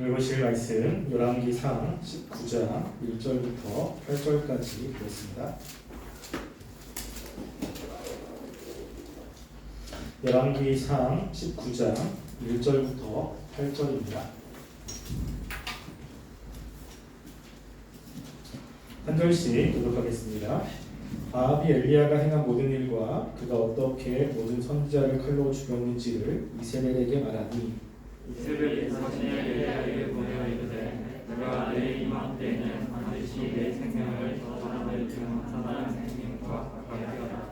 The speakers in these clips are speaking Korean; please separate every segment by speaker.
Speaker 1: 읽으실 말씀 열왕기상 19장 1절부터 8절까지 보겠습니다. 열왕기상 19장 1절부터 8절입니다. 한 절씩 교독하겠습니다. 아합이 엘리야가 행한 모든 일과 그가 어떻게 모든 선지자를 칼로 죽였는지를 이스라엘에게 말하니
Speaker 2: 이스라엘이 자신의 엘리야에게 보내어 이르되 내가 내 이맘때에는 반드시 내 생명을 저 사람을 증언하는 생명과 가까이 하라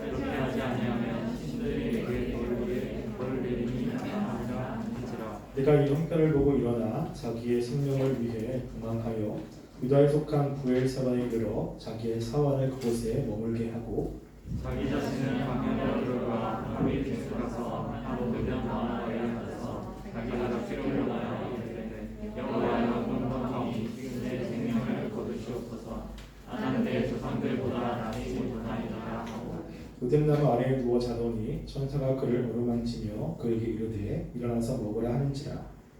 Speaker 2: 그렇게 하지 아니하면 신들이 내게 벌을 내리니 나타나리라 하는지라
Speaker 1: 내가 이 형편을 보고 일어나 자기의 생명을 위해 도망하여 유다에 속한 부엘사바에 들어 자기의 사원을 그곳에 머물게 하고
Speaker 2: 자기 자신을 방향으로 들어가 하루이 들어가서 하루 되면 나와에 앉아서 자기가 잡기로 일어나여 이르되 여호와여 공동하니 내 생명을 거두시옵소서 나는 내 조상들보다 낫지 못하니라
Speaker 1: 로뎀나무 아래에 누워 자더니 천사가 그를 어루만지며 그에게 이르되 일어나서 먹으라 하는지라.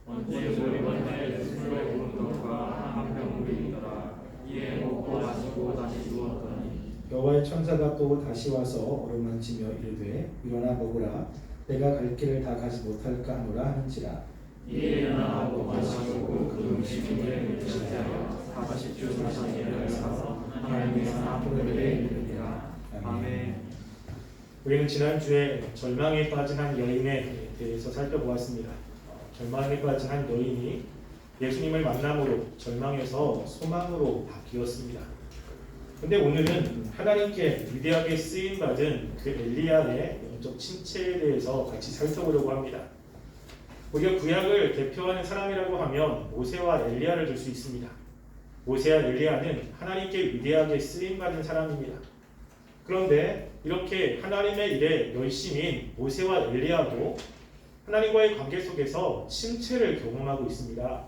Speaker 2: 언제 우리 번째 스스로의 공동과 한병 물이더라 이에 먹고 마시고 다시 누웠더니
Speaker 1: 여호와의 천사가 또 다시 와서 어루만지며 이르되 일어나 먹으라. 내가 갈 길을 다 가지 못할까 하노라 하는지라.
Speaker 2: 이에 일어나고 마시고 그 음식을 드시하여 사십 주 사십 일을 사서 하나님의 사람들에게 이르니라. 아멘
Speaker 1: 우리는 지난주에 절망에 빠진 한 여인에 대해서 살펴보았습니다. 어, 절망에 빠진 한 여인이 예수님을 만남으로 절망에서 소망으로 바뀌었습니다. 근데 오늘은 하나님께 위대하게 쓰임 받은 그 엘리야의 영적 침체에 대해서 같이 살펴보려고 합니다. 우리가 구약을 대표하는 사람이라고 하면 모세와 엘리야를 들 수 있습니다. 모세와 엘리야는 하나님께 위대하게 쓰임 받은 사람입니다. 그런데 이렇게 하나님의 일에 열심인 모세와 엘리야도 하나님과의 관계 속에서 침체를 경험하고 있습니다.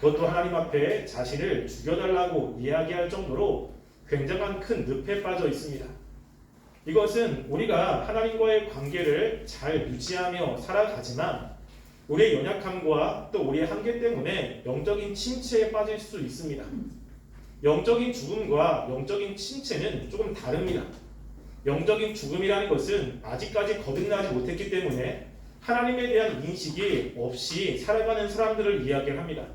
Speaker 1: 그것도 하나님 앞에 자신을 죽여달라고 이야기할 정도로 굉장한 큰 늪에 빠져 있습니다. 이것은 우리가 하나님과의 관계를 잘 유지하며 살아가지만 우리의 연약함과 또 우리의 한계 때문에 영적인 침체에 빠질 수 있습니다. 영적인 죽음과 영적인 침체는 조금 다릅니다. 영적인 죽음이라는 것은 아직까지 거듭나지 못했기 때문에 하나님에 대한 인식이 없이 살아가는 사람들을 이야기를 합니다.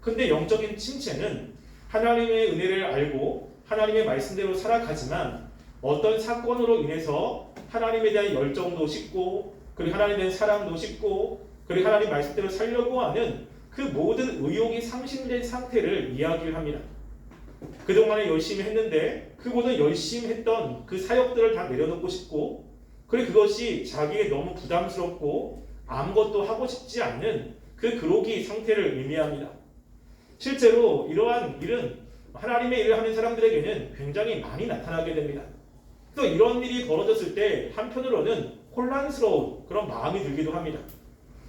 Speaker 1: 근데 영적인 침체는 하나님의 은혜를 알고 하나님의 말씀대로 살아가지만 어떤 사건으로 인해서 하나님에 대한 열정도 식고 그리고 하나님에 대한 사랑도 식고 그리고 하나님 말씀대로 살려고 하는 그 모든 의욕이 상실된 상태를 이야기를 합니다. 그동안에 열심히 했는데 그 모든 열심히 했던 그 사역들을 다 내려놓고 싶고 그리고 그것이 자기에 너무 부담스럽고 아무것도 하고 싶지 않는 그 그로기 상태를 의미합니다. 실제로 이러한 일은 하나님의 일을 하는 사람들에게는 굉장히 많이 나타나게 됩니다. 또 이런 일이 벌어졌을 때 한편으로는 혼란스러운 그런 마음이 들기도 합니다.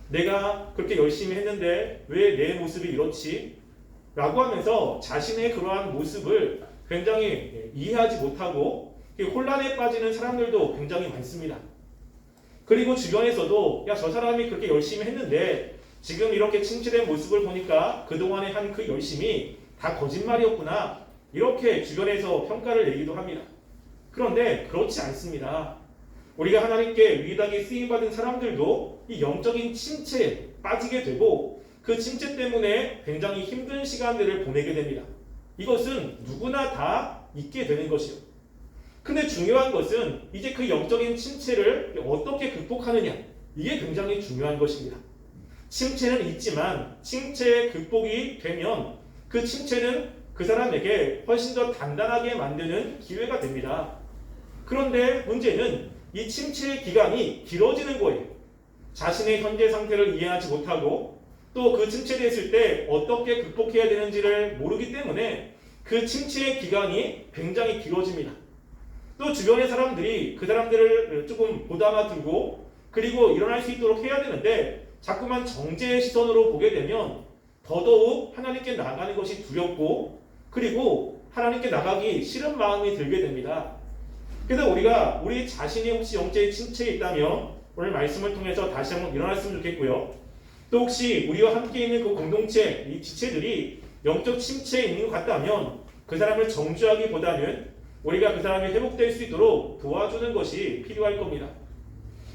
Speaker 1: 내가 그렇게 열심히 했는데 왜 내 모습이 이렇지? 라고 하면서 자신의 그러한 모습을 굉장히 이해하지 못하고 혼란에 빠지는 사람들도 굉장히 많습니다. 그리고 주변에서도 야 저 사람이 그렇게 열심히 했는데 지금 이렇게 침체된 모습을 보니까 그동안에 한 그 열심이 다 거짓말이었구나 이렇게 주변에서 평가를 내기도 합니다. 그런데 그렇지 않습니다. 우리가 하나님께 위대하게 쓰임받은 사람들도 이 영적인 침체에 빠지게 되고 그 침체 때문에 굉장히 힘든 시간들을 보내게 됩니다. 이것은 누구나 다 있게 되는 것이요. 근데 중요한 것은 이제 그 영적인 침체를 어떻게 극복하느냐. 이게 굉장히 중요한 것입니다. 침체는 있지만 침체의 극복이 되면 그 침체는 그 사람에게 훨씬 더 단단하게 만드는 기회가 됩니다. 그런데 문제는 이 침체의 기간이 길어지는 거예요. 자신의 현재 상태를 이해하지 못하고 또 그 침체됐을 때 어떻게 극복해야 되는지를 모르기 때문에 그 침체의 기간이 굉장히 길어집니다. 또 주변의 사람들이 그 사람들을 조금 보담아 두고 그리고 일어날 수 있도록 해야 되는데 자꾸만 정죄의 시선으로 보게 되면 더더욱 하나님께 나가는 것이 두렵고 그리고 하나님께 나가기 싫은 마음이 들게 됩니다. 그래서 우리가 우리 자신이 혹시 영적인 침체에 있다면 오늘 말씀을 통해서 다시 한번 일어났으면 좋겠고요. 또 혹시 우리와 함께 있는 그 공동체, 이 지체들이 영적 침체에 있는 것 같다면 그 사람을 정죄하기보다는 우리가 그 사람이 회복될 수 있도록 도와주는 것이 필요할 겁니다.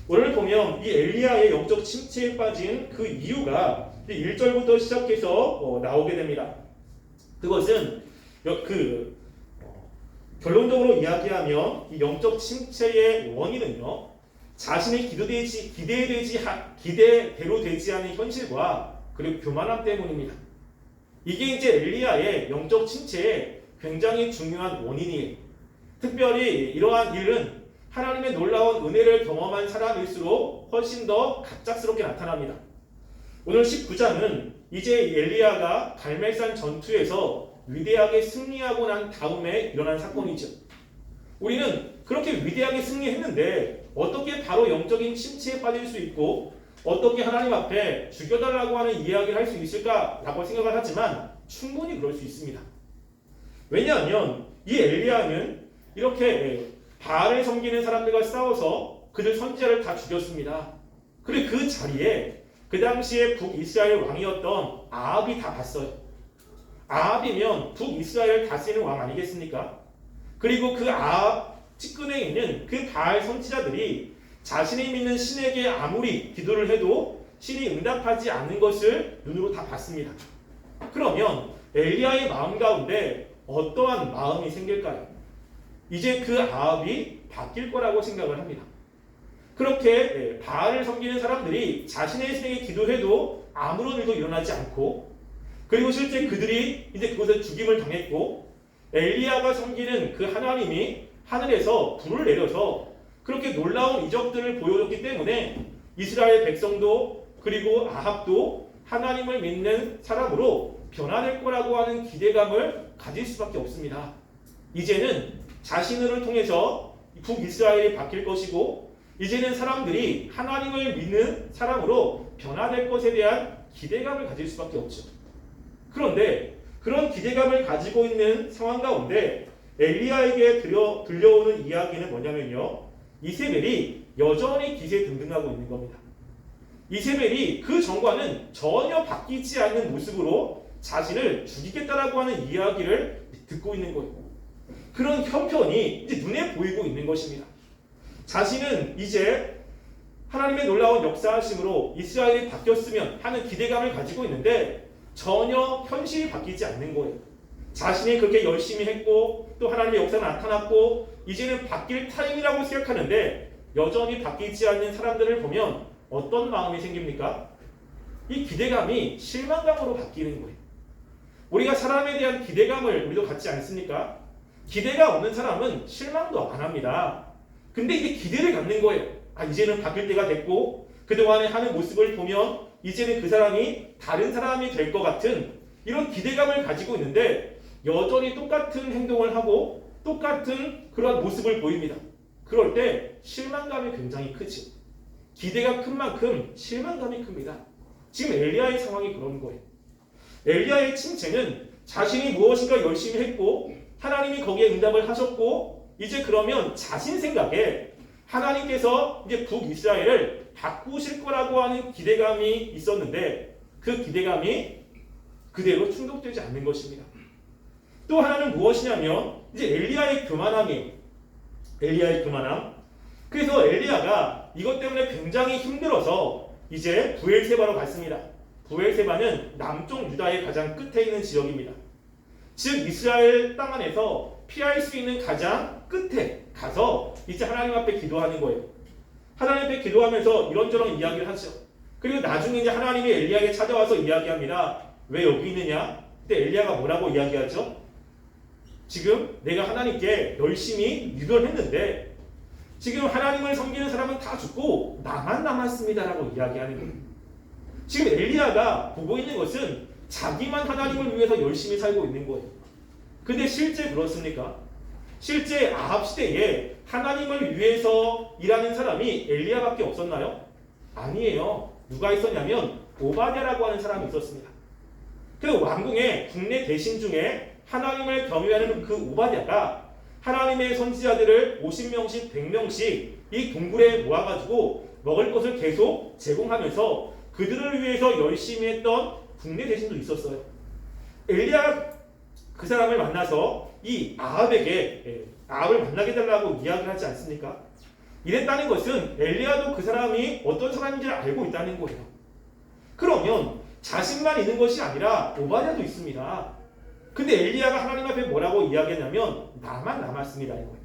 Speaker 1: 오늘 보면 이 엘리야의 영적 침체에 빠진 그 이유가 1절부터 시작해서 어, 나오게 됩니다. 그것은 여- 그 어, 결론적으로 이야기하면 이 영적 침체의 원인은요 기도되지 기대되지 하- 기대대로 되지 않은 현실과 그리고 교만함 때문입니다. 이게 이제 엘리야의 영적 침체의 굉장히 중요한 원인이에요. 특별히 이러한 일은 하나님의 놀라운 은혜를 경험한 사람일수록 훨씬 더 갑작스럽게 나타납니다. 오늘 19장은 이제 엘리야가 갈멜산 전투에서 위대하게 승리하고 난 다음에 일어난 사건이죠. 우리는 그렇게 위대하게 승리했는데 어떻게 바로 영적인 침체에 빠질 수 있고 어떻게 하나님 앞에 죽여달라고 하는 이야기를 할 수 있을까라고 생각을 하지만 충분히 그럴 수 있습니다. 왜냐하면 이 엘리야는 이렇게 바알을 섬기는 사람들과 싸워서 그들 선지자를 다 죽였습니다. 그리고 그 자리에 그 당시에 북이스라엘 왕이었던 아합이 다 봤어요. 아합이면 북이스라엘 다스리는 왕 아니겠습니까? 그리고 그 아합 측근에 있는 그 바알 선지자들이 자신이 믿는 신에게 아무리 기도를 해도 신이 응답하지 않는 것을 눈으로 다 봤습니다. 그러면 엘리야의 마음 가운데 어떠한 마음이 생길까요? 이제 그 아합이 바뀔 거라고 생각을 합니다. 그렇게 예, 바알을 섬기는 사람들이 자신의 신에게 기도해도 아무런 일도 일어나지 않고 그리고 실제 그들이 이제 그것에 죽임을 당했고 엘리야가 섬기는 그 하나님이 하늘에서 불을 내려서 그렇게 놀라운 이적들을 보여줬기 때문에 이스라엘 백성도 그리고 아합도 하나님을 믿는 사람으로 변화될 거라고 하는 기대감을 가질 수밖에 없습니다. 이제는 자신을 통해서 북이스라엘이 바뀔 것이고 이제는 사람들이 하나님을 믿는 사람으로 변화될 것에 대한 기대감을 가질 수밖에 없죠. 그런데 그런 기대감을 가지고 있는 상황 가운데 엘리야에게 들려, 들려오는 이야기는 뭐냐면요. 이세벨이 여전히 기세 등등하고 있는 겁니다. 이세벨이 그 전과는 전혀 바뀌지 않는 모습으로 자신을 죽이겠다라고 하는 이야기를 듣고 있는 거예요. 그런 형편이 이제 눈에 보이고 있는 것입니다. 자신은 이제 하나님의 놀라운 역사하심으로 이스라엘이 바뀌었으면 하는 기대감을 가지고 있는데 전혀 현실이 바뀌지 않는 거예요. 자신이 그렇게 열심히 했고 또 하나님의 역사가 나타났고 이제는 바뀔 타임이라고 생각하는데 여전히 바뀌지 않는 사람들을 보면 어떤 마음이 생깁니까? 이 기대감이 실망감으로 바뀌는 거예요. 우리가 사람에 대한 기대감을 우리도 갖지 않습니까? 기대가 없는 사람은 실망도 안 합니다. 근데 이게 기대를 갖는 거예요. 아, 이제는 바뀔 때가 됐고, 그동안에 하는 모습을 보면, 이제는 그 사람이 다른 사람이 될 것 같은 이런 기대감을 가지고 있는데, 여전히 똑같은 행동을 하고, 똑같은 그런 모습을 보입니다. 그럴 때 실망감이 굉장히 크죠. 기대가 큰 만큼 실망감이 큽니다. 지금 엘리야의 상황이 그런 거예요. 엘리야의 침체는 자신이 무엇인가 열심히 했고, 하나님이 거기에 응답을 하셨고 이제 그러면 자신 생각에 하나님께서 이제 북이스라엘을 바꾸실 거라고 하는 기대감이 있었는데 그 기대감이 그대로 충족되지 않는 것입니다. 또 하나는 무엇이냐면 이제 엘리야의 교만함이에요. 엘리야의 교만함. 그래서 엘리야가 이것 때문에 굉장히 힘들어서 이제 부엘세바로 갔습니다. 부엘세바는 남쪽 유다의 가장 끝에 있는 지역입니다. 즉 이스라엘 땅 안에서 피할 수 있는 가장 끝에 가서 이제 하나님 앞에 기도하는 거예요. 하나님 앞에 기도하면서 이런저런 이야기를 하죠. 그리고 나중에 이제 하나님이 엘리야에게 찾아와서 이야기합니다. 왜 여기 있느냐? 그때 엘리야가 뭐라고 이야기하죠? 지금 내가 하나님께 열심히 유별했는데 지금 하나님을 섬기는 사람은 다 죽고 나만 남았습니다라고 이야기하는 거예요. 지금 엘리야가 보고 있는 것은 자기만 하나님을 위해서 열심히 살고 있는 거예요. 근데 실제 그렇습니까? 실제 아합 시대에 하나님을 위해서 일하는 사람이 엘리야밖에 없었나요? 아니에요. 누가 있었냐면 오바댜라고 하는 사람이 있었습니다. 그 왕궁의 국내 대신 중에 하나님을 경외하는 그 오바댜가 하나님의 선지자들을 50명씩 100명씩 이 동굴에 모아가지고 먹을 것을 계속 제공하면서 그들을 위해서 열심히 했던 국내 대신도 있었어요. 엘리야 그 사람을 만나서 이 아합에게 예, 아합을 만나게 달라고 이야기를 하지 않습니까? 이랬다는 것은 엘리야도 그 사람이 어떤 사람인지 알고 있다는 거예요. 그러면 자신만 있는 것이 아니라 오바냐도 있습니다. 근데 엘리야가 하나님 앞에 뭐라고 이야기했냐면 나만 남았습니다 이거예요.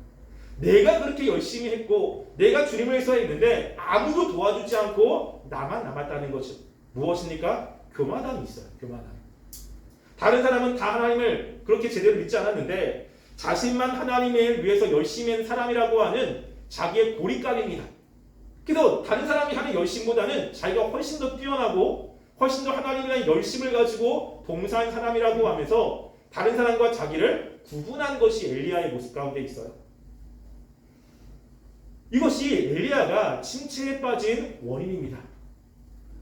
Speaker 1: 내가 그렇게 열심히 했고 내가 주님을 위해서 했는데 아무도 도와주지 않고 나만 남았다는 거죠. 무엇입니까? 교만함이 있어요. 교만함. 다른 사람은 다 하나님을 그렇게 제대로 믿지 않았는데 자신만 하나님을 위해서 열심히 한 사람이라고 하는 자기의 고립감입니다. 그래서 다른 사람이 하는 열심보다는 자기가 훨씬 더 뛰어나고 훨씬 더 하나님에 대한 열심을 가지고 봉사한 사람이라고 하면서 다른 사람과 자기를 구분한 것이 엘리야의 모습 가운데 있어요. 이것이 엘리야가 침체에 빠진 원인입니다.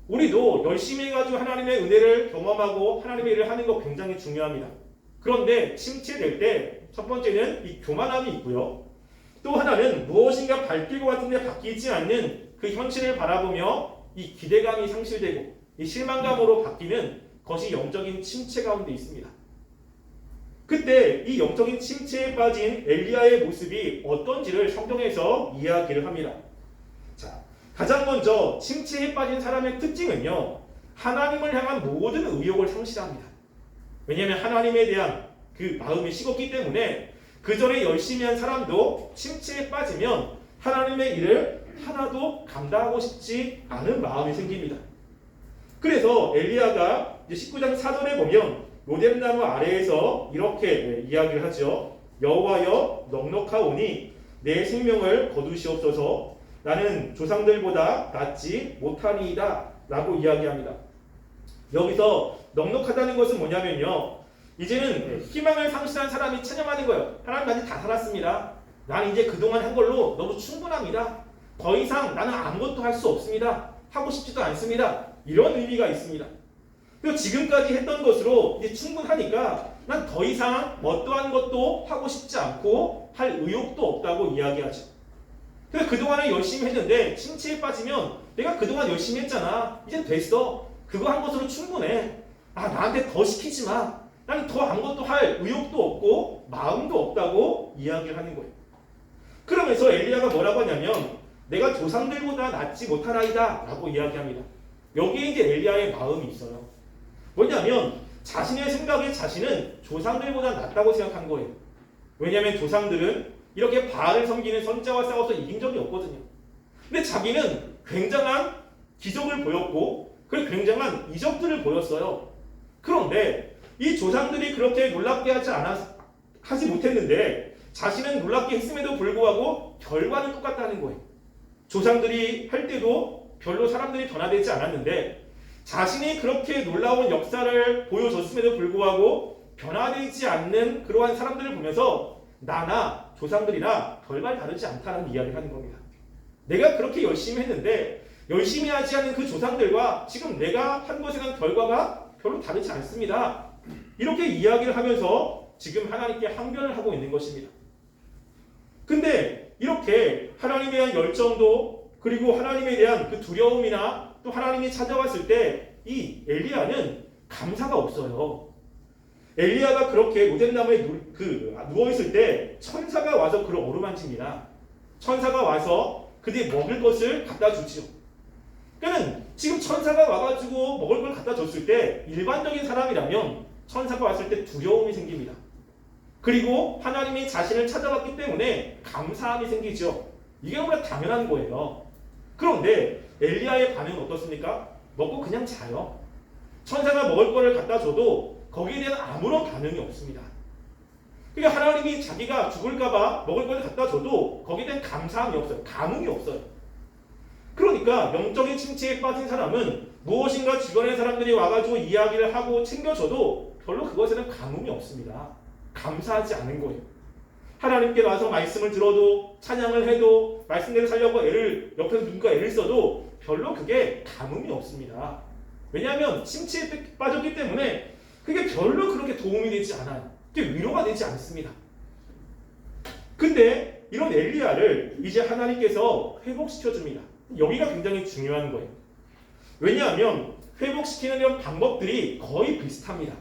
Speaker 1: 우리도 열심히 해가지고 하나님의 은혜를 경험하고 하나님의 일을 하는 거 굉장히 중요합니다. 그런데 침체될 때 첫 번째는 이 교만함이 있고요. 또 하나는 무엇인가 밝힐 것 같은데 바뀌지 않는 그 현실을 바라보며 이 기대감이 상실되고 이 실망감으로 바뀌는 것이 영적인 침체 가운데 있습니다. 그때 이 영적인 침체에 빠진 엘리야의 모습이 어떤지를 성경에서 이야기를 합니다. 자, 가장 먼저 침체에 빠진 사람의 특징은요. 하나님을 향한 모든 의욕을 상실합니다. 왜냐하면 하나님에 대한 그 마음이 식었기 때문에 그 전에 열심히 한 사람도 침체에 빠지면 하나님의 일을 하나도 감당하고 싶지 않은 마음이 생깁니다. 그래서 엘리야가 이제 19장 4절에 보면 로뎀나무 아래에서 이렇게 이야기를 하죠. 여호와여 넉넉하오니 내 생명을 거두시옵소서 나는 조상들보다 낫지 못하니이다 라고 이야기합니다. 여기서 넉넉하다는 것은 뭐냐면요. 이제는 희망을 상실한 사람이 찬양하는 거예요. 하나님까지 다 살았습니다. 나는 이제 그동안 한 걸로 너무 충분합니다. 더 이상 나는 아무것도 할 수 없습니다. 하고 싶지도 않습니다. 이런 의미가 있습니다. 그리고 지금까지 했던 것으로 이제 충분하니까 난 더 이상 어떠한 것도 하고 싶지 않고 할 의욕도 없다고 이야기하죠. 그래서 그동안에 열심히 했는데 침체에 빠지면 내가 그동안 열심히 했잖아. 이제 됐어. 그거 한 것으로 충분해. 아, 나한테 더 시키지 마. 나는 더 아무것도 할 의욕도 없고 마음도 없다고 이야기를 하는 거예요. 그러면서 엘리야가 뭐라고 하냐면 내가 조상들보다 낫지 못하나이다 라고 이야기합니다. 여기에 이제 엘리야의 마음이 있어요. 뭐냐면 자신의 생각에 자신은 조상들보다 낫다고 생각한 거예요. 왜냐하면 조상들은 이렇게 바알을 섬기는 선자와 싸워서 이긴 적이 없거든요. 근데 자기는 굉장한 기적을 보였고 그리고 굉장한 이적들을 보였어요. 그런데 이 조상들이 그렇게 놀랍게 하지 않았 하지 못했는데 자신은 놀랍게 했음에도 불구하고 결과는 똑같다는 거예요. 조상들이 할 때도 별로 사람들이 변화되지 않았는데 자신이 그렇게 놀라운 역사를 보여줬음에도 불구하고 변화되지 않는 그러한 사람들을 보면서 나나 조상들이나 별반 다르지 않다는 이야기를 하는 겁니다. 내가 그렇게 열심히 했는데 열심히 하지 않은 그 조상들과 지금 내가 한 것에 대한 결과가 별로 다르지 않습니다. 이렇게 이야기를 하면서 지금 하나님께 항변을 하고 있는 것입니다. 근데 이렇게 하나님에 대한 열정도 그리고 하나님에 대한 그 두려움이나 또 하나님이 찾아왔을 때 이 엘리야는 감사가 없어요. 엘리야가 그렇게 로뎀나무에 누, 그, 누워 있을 때 천사가 와서 그를 어루만집니다. 천사가 와서 그들이 먹을 것을 갖다 주지요. 그러니까 지금 천사가 와가지고 먹을 걸 갖다 줬을 때 일반적인 사람이라면 천사가 왔을 때 두려움이 생깁니다. 그리고 하나님이 자신을 찾아왔기 때문에 감사함이 생기죠. 이게 너무나 당연한 거예요. 그런데 엘리야의 반응은 어떻습니까? 먹고 그냥 자요. 천사가 먹을 거를 갖다 줘도 거기에 대한 아무런 반응이 없습니다. 그러니까 하나님이 자기가 죽을까봐 먹을 거를 갖다 줘도 거기에 대한 감사함이 없어요. 감흥이 없어요. 그러니까 영적인 침체에 빠진 사람은 무엇인가 주변의 사람들이 와가지고 이야기를 하고 챙겨줘도 별로 그것에는 감흥이 없습니다. 감사하지 않은 거예요. 하나님께 와서 말씀을 들어도 찬양을 해도 말씀대로 살려고 애를 옆에서 누군가 애를 써도 별로 그게 감흥이 없습니다. 왜냐하면 침체에 빠졌기 때문에 그게 별로 그렇게 도움이 되지 않아요. 그게 위로가 되지 않습니다. 근데 이런 엘리야를 이제 하나님께서 회복시켜 줍니다. 여기가 굉장히 중요한 거예요. 왜냐하면 회복시키는 이런 방법들이 거의 비슷합니다.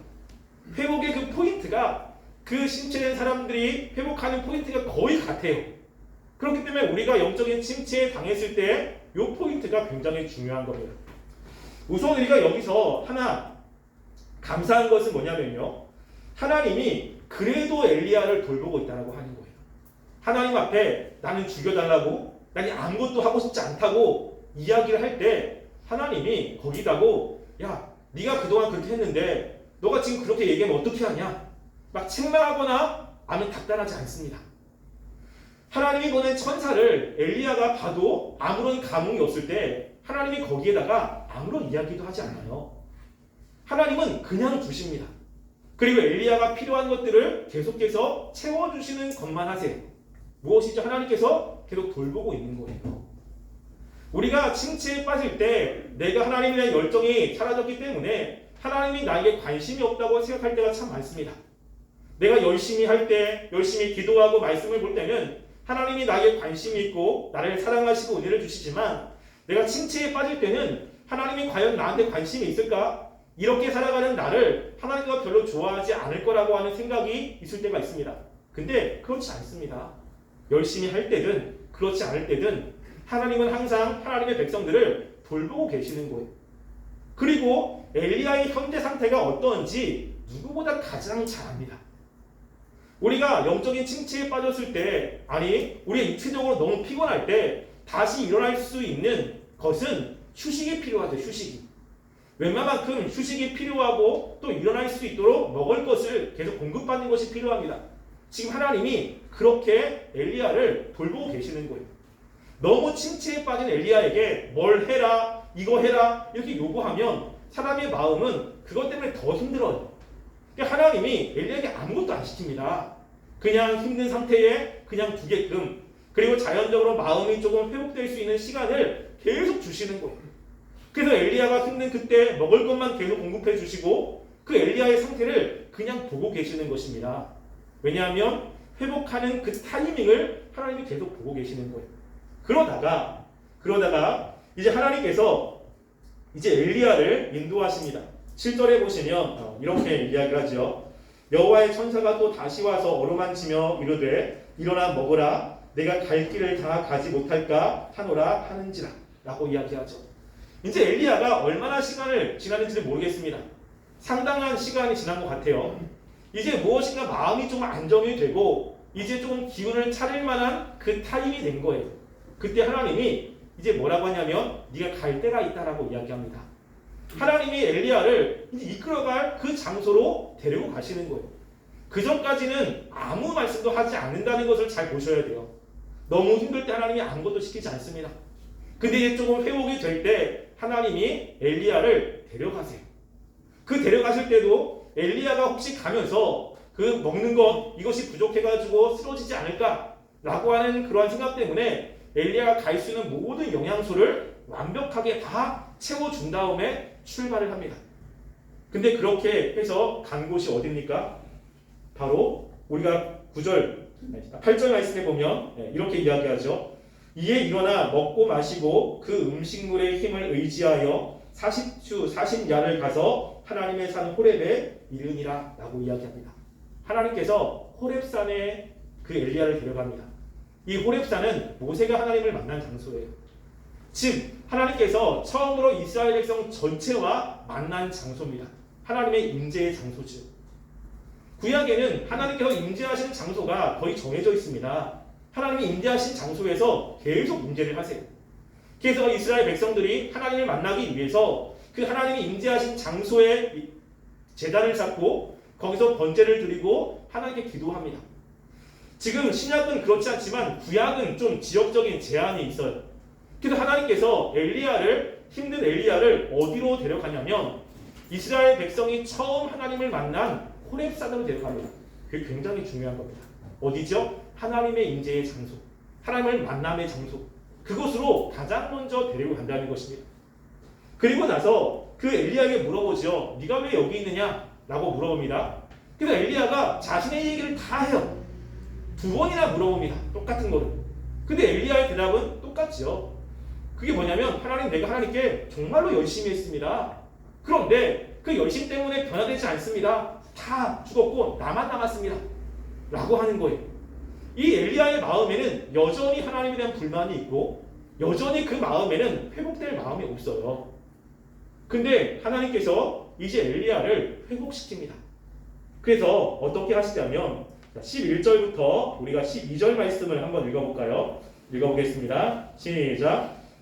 Speaker 1: 회복의 그 포인트가 그 심취된 사람들이 회복하는 포인트가 거의 같아요. 그렇기 때문에 우리가 영적인 침체에 당했을 때 이 포인트가 굉장히 중요한 겁니다. 우선 우리가 여기서 하나 감사한 것은 뭐냐면요. 하나님이 그래도 엘리야를 돌보고 있다고 하는 거예요. 하나님 앞에 나는 죽여달라고 나는 아무것도 하고 싶지 않다고 이야기를 할 때 하나님이 거기다고 야 네가 그동안 그렇게 했는데 너가 지금 그렇게 얘기하면 어떻게 하냐 막 책망하거나 아면 답답하지 않습니다. 하나님이 보낸 천사를 엘리야가 봐도 아무런 감흥이 없을 때 하나님이 거기에다가 아무런 이야기도 하지 않아요. 하나님은 그냥 주십니다. 그리고 엘리야가 필요한 것들을 계속해서 채워주시는 것만 하세요. 무엇이죠? 하나님께서 계속 돌보고 있는 거예요. 우리가 침체에 빠질 때 내가 하나님에 대한 열정이 사라졌기 때문에 하나님이 나에게 관심이 없다고 생각할 때가 참 많습니다. 내가 열심히 할 때, 열심히 기도하고 말씀을 볼 때는 하나님이 나에게 관심이 있고 나를 사랑하시고 은혜를 주시지만 내가 침체에 빠질 때는 하나님이 과연 나한테 관심이 있을까? 이렇게 살아가는 나를 하나님과 별로 좋아하지 않을 거라고 하는 생각이 있을 때가 있습니다. 근데 그렇지 않습니다. 열심히 할 때든 그렇지 않을 때든 하나님은 항상 하나님의 백성들을 돌보고 계시는 거예요. 그리고 엘리야의 현재 상태가 어떤지 누구보다 가장 잘 압니다. 우리가 영적인 침체에 빠졌을 때, 아니, 우리가 육체적으로 너무 피곤할 때 다시 일어날 수 있는 것은 휴식이 필요하죠, 휴식이. 웬만큼 휴식이 필요하고 또 일어날 수 있도록 먹을 것을 계속 공급받는 것이 필요합니다. 지금 하나님이 그렇게 엘리야를 돌보고 계시는 거예요. 너무 침체에 빠진 엘리야에게 뭘 해라, 이거 해라 이렇게 요구하면 사람의 마음은 그것 때문에 더 힘들어요. 그러니까 하나님이 엘리야에게 아무것도 안 시킵니다. 그냥 힘든 상태에 그냥 두게끔 그리고 자연적으로 마음이 조금 회복될 수 있는 시간을 계속 주시는 거예요. 그래서 엘리야가 힘든 그때 먹을 것만 계속 공급해 주시고 그 엘리야의 상태를 그냥 보고 계시는 것입니다. 왜냐하면 회복하는 그 타이밍을 하나님이 계속 보고 계시는 거예요. 그러다가 그러다가 이제 하나님께서 이제 엘리야를 인도하십니다. 7절에 보시면 어, 이렇게 이야기를 하죠. 여호와의 천사가 또 다시 와서 어루만지며 이르되 일어나 먹으라 내가 갈 길을 다 가지 못할까 하노라 하는지라 라고 이야기하죠. 이제 엘리야가 얼마나 시간을 지났는지는 모르겠습니다. 상당한 시간이 지난 것 같아요. 이제 무엇인가 마음이 좀 안정이 되고 이제 좀 기운을 차릴 만한 그 타임이 된 거예요. 그때 하나님이 이제 뭐라고 하냐면 네가 갈 때가 있다라고 이야기합니다. 하나님이 엘리야를 이끌어갈 그 장소로 데리고 가시는 거예요. 그 전까지는 아무 말씀도 하지 않는다는 것을 잘 보셔야 돼요. 너무 힘들 때 하나님이 아무것도 시키지 않습니다. 근데 이제 조금 회복이 될 때 하나님이 엘리야를 데려가세요. 그 데려가실 때도 엘리야가 혹시 가면서 그 먹는 것 이것이 부족해가지고 쓰러지지 않을까라고 하는 그러한 생각 때문에 엘리야가 갈 수 있는 모든 영양소를 완벽하게 다 채워준 다음에 출발을 합니다. 근데 그렇게 해서 간 곳이 어딥니까? 바로 우리가 9절, 8절 말씀에 보면 네, 이렇게 이야기하죠. 이에 일어나 먹고 마시고 그 음식물의 힘을 의지하여 40주 40야를 가서 하나님의 산 호렙에 이르니라 라고 이야기합니다. 하나님께서 호렙산에 그 엘리야를 데려갑니다. 이 호렙산은 모세가 하나님을 만난 장소예요. 즉 하나님께서 처음으로 이스라엘 백성 전체와 만난 장소입니다. 하나님의 임재의 장소죠. 구약에는 하나님께서 임재하시는 장소가 거의 정해져 있습니다. 하나님이 임재하신 장소에서 계속 임재를 하세요. 그래서 이스라엘 백성들이 하나님을 만나기 위해서 그 하나님이 임재하신 장소에 제단을 쌓고 거기서 번제를 드리고 하나님께 기도합니다. 지금 신약은 그렇지 않지만 구약은 좀 지역적인 제한이 있어요. 그래서 하나님께서 엘리야를 힘든 엘리야를 어디로 데려가냐면 이스라엘 백성이 처음 하나님을 만난 호렙산으로 데려갑니다. 그게 굉장히 중요한 겁니다. 어디죠? 하나님의 임재의 장소, 하나님을 만남의 장소. 그곳으로 가장 먼저 데리고 간다는 것입니다. 그리고 나서 그 엘리야에게 물어보죠. 네가 왜 여기 있느냐? 라고 물어봅니다. 그래서 엘리야가 자신의 얘기를 다 해요. 두 번이나 물어봅니다. 똑같은 거를. 근데 엘리야의 대답은 똑같죠. 그게 뭐냐면 하나님 내가 하나님께 정말로 열심히 했습니다. 그런데 그 열심 때문에 변화되지 않습니다. 다 죽었고 나만 남았습니다. 라고 하는 거예요. 이 엘리야의 마음에는 여전히 하나님에 대한 불만이 있고 여전히 그 마음에는 회복될 마음이 없어요. 근데 하나님께서 이제 엘리야를 회복시킵니다. 그래서 어떻게 하시냐면 11절부터 우리가 12절 말씀을 한번 읽어볼까요? 읽어보겠습니다. 시작.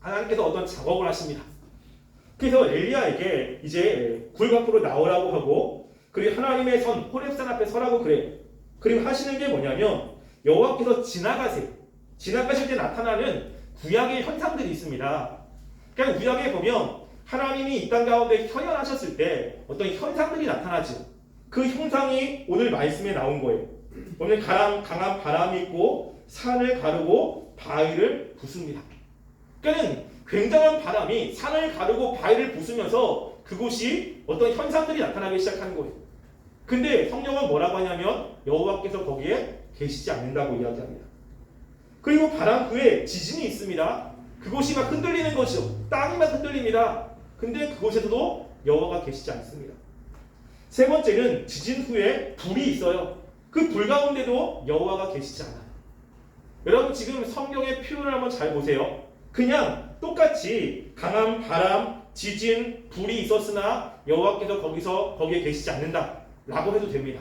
Speaker 1: 하나님께서 어떤 작업을 하십니다 그래서 엘리야에게 이제 굴 밖으로 나오라고 하고 그리고 하나님의 선 호렙산 앞에 서라고 그래요 그리고 하시는 게 뭐냐면 여호와께서 지나가세요 지나가실 때 나타나는 구약의 현상들이 있습니다 그냥 구약에 보면 하나님이 이 땅 가운데 현현하셨을 때 어떤 현상들이 나타나죠. 그 형상이 오늘 말씀에 나온 거예요. 오늘 강한, 강한 바람이 있고 산을 가르고 바위를 부숩니다. 그러니까 굉장한 바람이 산을 가르고 바위를 부수면서 그곳이 어떤 현상들이 나타나기 시작하는 거예요. 근데 성경은 뭐라고 하냐면 여호와께서 거기에 계시지 않는다고 이야기합니다. 그리고 바람 후에 지진이 있습니다. 그곳이 막 흔들리는 것이죠. 땅이 막 흔들립니다. 근데 그곳에서도 여호와가 계시지 않습니다. 세 번째는 지진 후에 불이 있어요. 그 불 가운데도 여호와가 계시지 않아요. 여러분 지금 성경의 표현을 한번 잘 보세요. 그냥 똑같이 강한 바람, 지진, 불이 있었으나 여호와께서 거기서 거기에 계시지 않는다라고 해도 됩니다.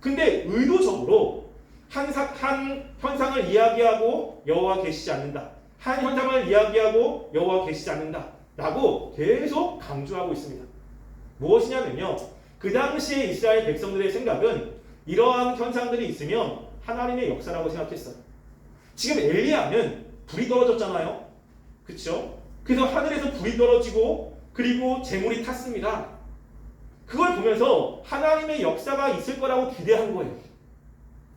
Speaker 1: 근데 의도적으로 한, 사, 한 현상을 이야기하고 여호와 계시지 않는다. 한 현상을 이야기하고 여호와 계시지 않는다라고 계속 강조하고 있습니다. 무엇이냐면요. 그 당시에 이스라엘 백성들의 생각은 이러한 현상들이 있으면 하나님의 역사라고 생각했어요. 지금 엘리야는 불이 떨어졌잖아요. 그렇죠? 그래서 하늘에서 불이 떨어지고 그리고 재물이 탔습니다. 그걸 보면서 하나님의 역사가 있을 거라고 기대한 거예요.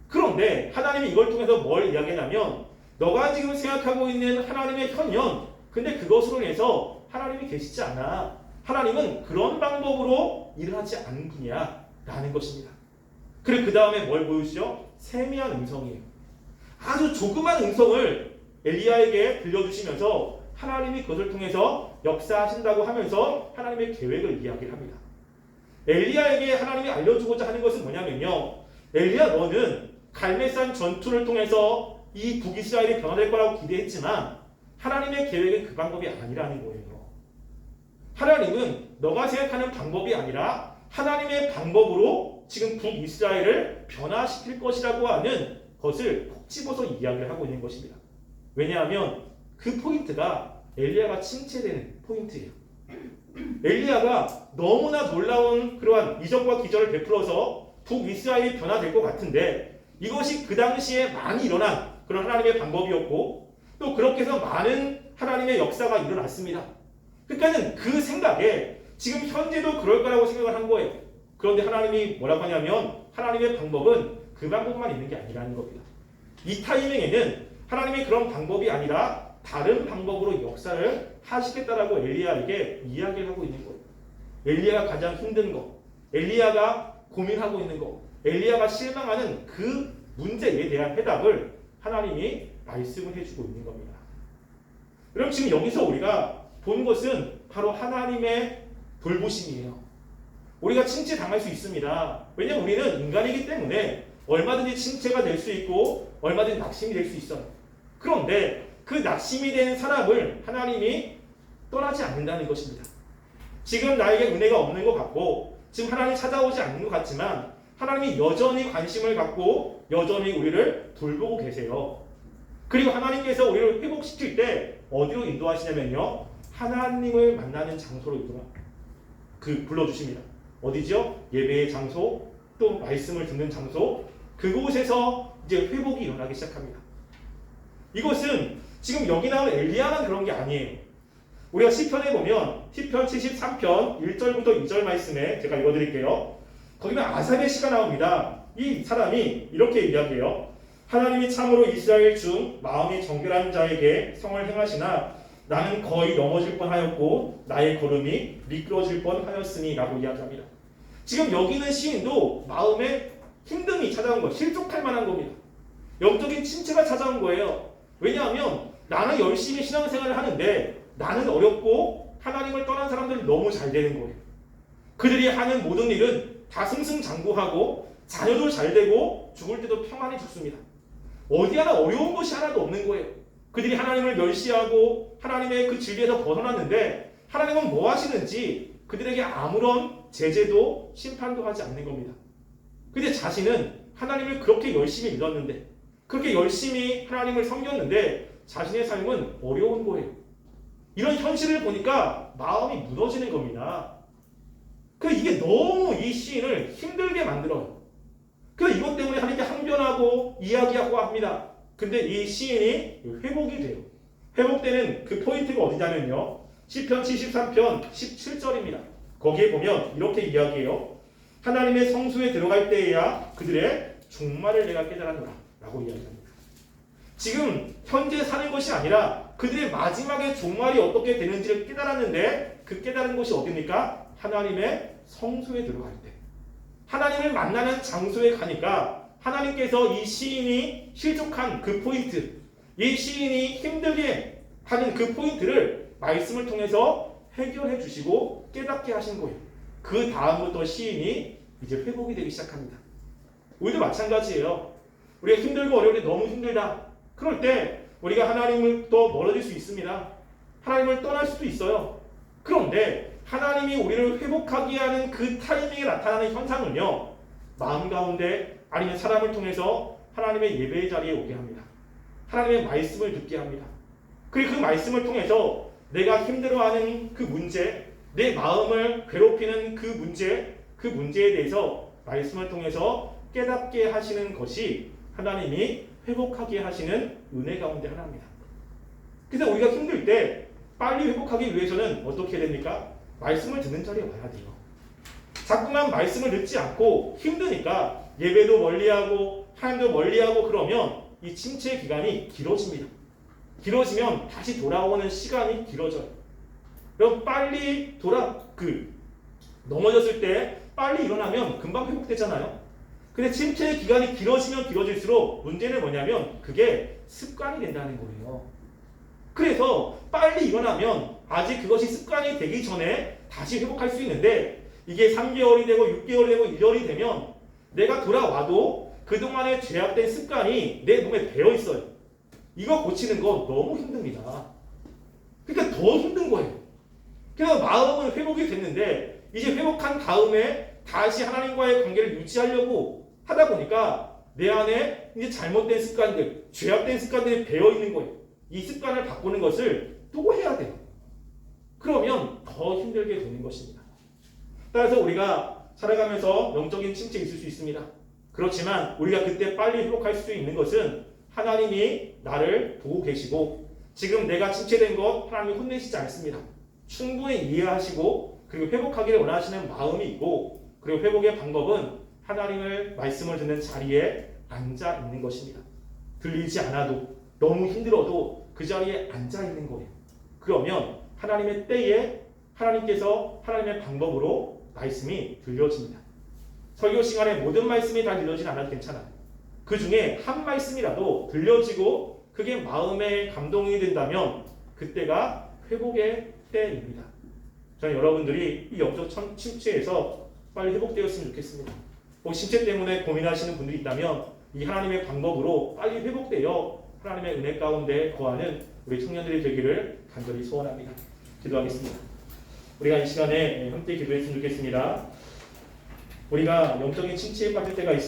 Speaker 1: 그런데 하나님이 이걸 통해서 뭘 이야기하냐면 너가 지금 생각하고 있는 하나님의 현현 근데 그것으로 인해서 하나님이 계시지 않아. 하나님은 그런 방법으로 일을 하지 않는 분이야. 라는 것입니다. 그리고 그 다음에 뭘 보여주죠? 세미한 음성이에요. 아주 조그만 음성을 엘리야에게 들려주시면서 하나님이 그것을 통해서 역사하신다고 하면서 하나님의 계획을 이야기를 합니다. 엘리야에게 하나님이 알려주고자 하는 것은 뭐냐면요. 엘리야 너는 갈매산 전투를 통해서 이 북이스라엘이 변화될 거라고 기대했지만 하나님의 계획은 그 방법이 아니라는 거예요. 하나님은 너가 생각하는 방법이 아니라 하나님의 방법으로 지금 북이스라엘을 변화시킬 것이라고 하는 것을 콕 집어서 이야기를 하고 있는 것입니다. 왜냐하면 그 포인트가 엘리야가 칭체되는 포인트예요. 엘리야가 너무나 놀라운 그러한 이적과 기적을 베풀어서 북이스라엘이 변화될 것 같은데 이것이 그 당시에 많이 일어난 그런 하나님의 방법이었고 또 그렇게 해서 많은 하나님의 역사가 일어났습니다. 그러니까는 그 생각에 지금 현재도 그럴 거라고 생각을 한 거예요. 그런데 하나님이 뭐라고 하냐면 하나님의 방법은 그 방법만 있는 게 아니라는 겁니다. 이 타이밍에는 하나님의 그런 방법이 아니라 다른 방법으로 역사를 하시겠다라고 엘리야에게 이야기를 하고 있는 거예요. 엘리야가 가장 힘든 거, 엘리야가 고민하고 있는 거, 엘리야가 실망하는 그 문제에 대한 해답을 하나님이 말씀을 해주고 있는 겁니다. 그럼 지금 여기서 우리가 본 것은 바로 하나님의 돌보심이에요. 우리가 칭채 당할 수 있습니다. 왜냐하면 우리는 인간이기 때문에 얼마든지 칭채가 될 수 있고 얼마든지 낙심이 될 수 있어요. 그런데 그 낙심이 된 사람을 하나님이 떠나지 않는다는 것입니다. 지금 나에게 은혜가 없는 것 같고 지금 하나님 찾아오지 않는 것 같지만 하나님이 여전히 관심을 갖고 여전히 우리를 돌보고 계세요. 그리고 하나님께서 우리를 회복시킬 때 어디로 인도하시냐면요. 하나님을 만나는 장소로 인도하 그 불러주십니다. 어디죠? 예배의 장소, 또 말씀을 듣는 장소, 그곳에서 이제 회복이 일어나기 시작합니다. 이것은 지금 여기 나온 엘리야만 그런 게 아니에요. 우리가 시편에 보면 시편 73편 1절부터 2절 말씀에 제가 읽어드릴게요. 거기는 아삽의 시가 나옵니다. 이 사람이 이렇게 이야기해요. 하나님이 참으로 이스라엘 중 마음이 정결한 자에게 성을 행하시나 나는 거의 넘어질 뻔하였고 나의 걸음이 미끄러질 뻔하였으니라고 이야기합니다. 지금 여기 있는 시인도 마음에 힘듦이 찾아온 거, 실족할 만한 겁니다. 영적인 침체가 찾아온 거예요. 왜냐하면 나는 열심히 신앙생활을 하는데 나는 어렵고 하나님을 떠난 사람들이 너무 잘 되는 거예요. 그들이 하는 모든 일은 다 승승장구하고 자녀도 잘 되고 죽을 때도 평안히 죽습니다. 어디 하나 어려운 것이 하나도 없는 거예요. 그들이 하나님을 멸시하고 하나님의 그 진리에서 벗어났는데 하나님은 뭐 하시는지 그들에게 아무런 제재도 심판도 하지 않는 겁니다. 근데 자신은 하나님을 그렇게 열심히 믿었는데 그렇게 열심히 하나님을 섬겼는데 자신의 삶은 어려운 거예요. 이런 현실을 보니까 마음이 무너지는 겁니다. 그 이게 너무 이 시인을 힘들게 만들어요. 그 이것 때문에 하나님께 항변하고 이야기하고 합니다. 근데 이 시인이 회복이 돼요. 회복되는 그 포인트가 어디냐면요. 시편 73편 17절입니다. 거기에 보면 이렇게 이야기해요. 하나님의 성수에 들어갈 때에야 그들의 종말을 내가 깨달았노라 라고 이야기합니다. 지금 현재 사는 것이 아니라 그들의 마지막에 종말이 어떻게 되는지를 깨달았는데 그 깨달은 것이 어디입니까? 하나님의 성수에 들어갈 때. 하나님을 만나는 장소에 가니까 하나님께서 이 시인이 실족한 그 포인트, 이 시인이 힘들게 하는 그 포인트를 말씀을 통해서 해결해 주시고 깨닫게 하신 거예요. 그 다음부터 시인이 이제 회복이 되기 시작합니다. 우리도 마찬가지예요. 우리가 힘들고 어려울 때 너무 힘들다. 그럴 때 우리가 하나님을 또 멀어질 수 있습니다. 하나님을 떠날 수도 있어요. 그런데 하나님이 우리를 회복하게 하는 그 타이밍에 나타나는 현상은요, 마음 가운데 아니면 사람을 통해서 하나님의 예배의 자리에 오게 합니다. 하나님의 말씀을 듣게 합니다. 그리고 그 말씀을 통해서 내가 힘들어하는 그 문제, 내 마음을 괴롭히는 그 문제, 그 문제에 대해서 말씀을 통해서 깨닫게 하시는 것이 하나님이 회복하게 하시는 은혜 가운데 하나입니다. 그래서 우리가 힘들 때 빨리 회복하기 위해서는 어떻게 해야 됩니까? 말씀을 듣는 자리에 와야 돼요. 자꾸만 말씀을 듣지 않고 힘드니까 예배도 멀리하고 하나님도 멀리하고 그러면 이 침체 기간이 길어집니다. 길어지면 다시 돌아오는 시간이 길어져요. 그럼 빨리 돌아 그 넘어졌을 때 빨리 일어나면 금방 회복되잖아요. 근데 침체 기간이 길어지면 길어질수록 문제는 뭐냐면 그게 습관이 된다는 거예요. 그래서 빨리 일어나면 아직 그것이 습관이 되기 전에 다시 회복할 수 있는데 이게 3개월이 되고 6개월이 되고 1년이 되면 내가 돌아와도 그동안에 죄악된 습관이 내 몸에 배어 있어요. 이거 고치는 거 너무 힘듭니다. 그러니까 더 힘든 거예요. 그래서 마음은 회복이 됐는데 이제 회복한 다음에 다시 하나님과의 관계를 유지하려고 하다 보니까 내 안에 이제 잘못된 습관들, 죄악된 습관들이 배어 있는 거예요. 이 습관을 바꾸는 것을 또 해야 돼요. 그러면 더 힘들게 되는 것입니다. 따라서 우리가 살아가면서 영적인 침체 있을 수 있습니다. 그렇지만 우리가 그때 빨리 회복할 수 있는 것은 하나님이 나를 보고 계시고 지금 내가 침체된 것 하나님이 혼내시지 않습니다. 충분히 이해하시고 그리고 회복하기를 원하시는 마음이 있고 그리고 회복의 방법은 하나님을 말씀을 듣는 자리에 앉아 있는 것입니다. 들리지 않아도 너무 힘들어도 그 자리에 앉아 있는 거예요. 그러면 하나님의 때에 하나님께서 하나님의 방법으로 말씀이 들려집니다. 설교 시간에 모든 말씀이 다 들려지지 않아도 괜찮아요. 그 중에 한 말씀이라도 들려지고 그게 마음의 감동이 된다면 그때가 회복의 때입니다. 저는 여러분들이 이 영적 침체에서 빨리 회복되었으면 좋겠습니다. 혹시 침체 때문에 고민하시는 분들이 있다면 이 하나님의 방법으로 빨리 회복되어 하나님의 은혜 가운데 거하는 우리 청년들이 되기를 간절히 소원합니다. 기도하겠습니다. 우리가 이 시간에 함께 기도했으면 좋겠습니다. 우리가 영적인 침체에 빠질 때가 있습니다.